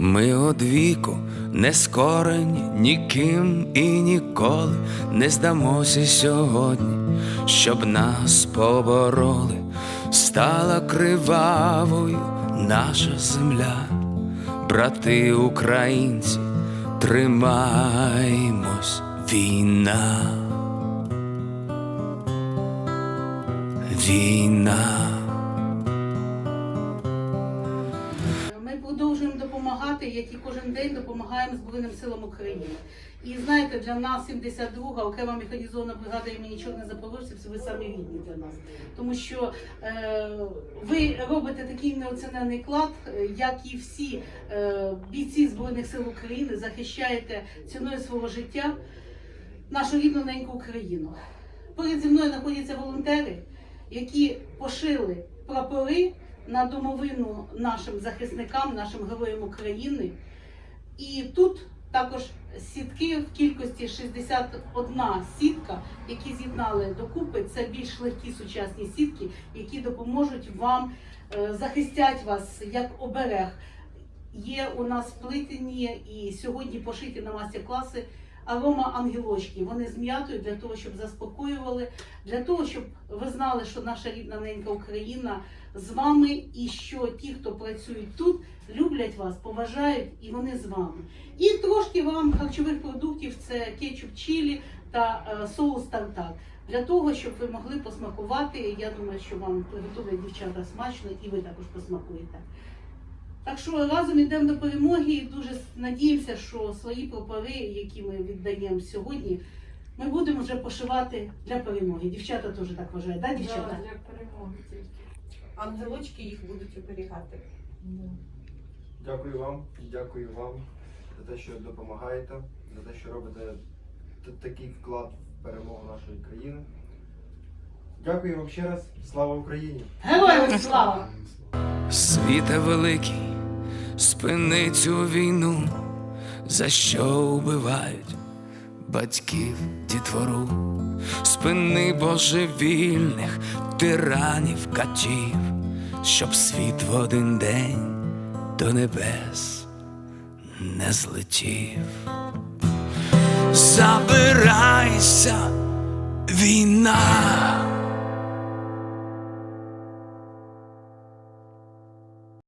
Ми одвіку не скорені ніким і ніколи не здамося сьогодні, щоб нас побороли, стала кривавою наша земля, брати українці, тримаймось війна. Війна. Допомагати, як і кожен день допомагаємо Збройним силам України. І знаєте, для нас 72-га окрема механізована бригада імені Чорних Запорожців це ви самі рідні для нас. Тому що е, ви робите такий неоцінений клад, е, як і всі е, бійці Збройних сил України, захищаєте ціною свого життя нашу рідну неньку Україну. Поряд зі мною знаходяться волонтери, які пошили прапори на домовину нашим захисникам, нашим героям України. І тут також сітки в кількості 61 сітка, які з'єднали докупи. Це більш легкі сучасні сітки, які допоможуть вам е, захистять вас як оберег. Є у нас сплетені і сьогодні пошиті на мастер-класи арома ангелочки. Вони з для того, щоб заспокоювали, для того, щоб ви знали, що наша рідна ненька Україна з вами, і що ті, хто працюють тут, люблять вас, поважають і вони з вами. І трошки вам харчових продуктів це кетчуп чилі та е, соус тартар. Для того, щоб ви могли посмакувати, я думаю, що вам приготують дівчата смачно і ви також посмакуєте. Так що разом йдемо до перемоги і дуже надіємося, що свої прапори, які ми віддаємо сьогодні, ми будемо вже пошивати для перемоги. Дівчата теж так вважають, да, дівчата? Да, для перемоги тільки. Ангелочки їх будуть оберігати. Дякую вам, дякую вам за те, що допомагаєте, за те, що робите такий вклад в перемогу нашої країни. Дякую вам ще раз. Слава Україні! Героям слава! Світе великий, спини цю війну, за що вбивають батьків дітвору, спини божевільних тиранів катів, щоб світ в один день до небес не злетів. Забирайся, війна.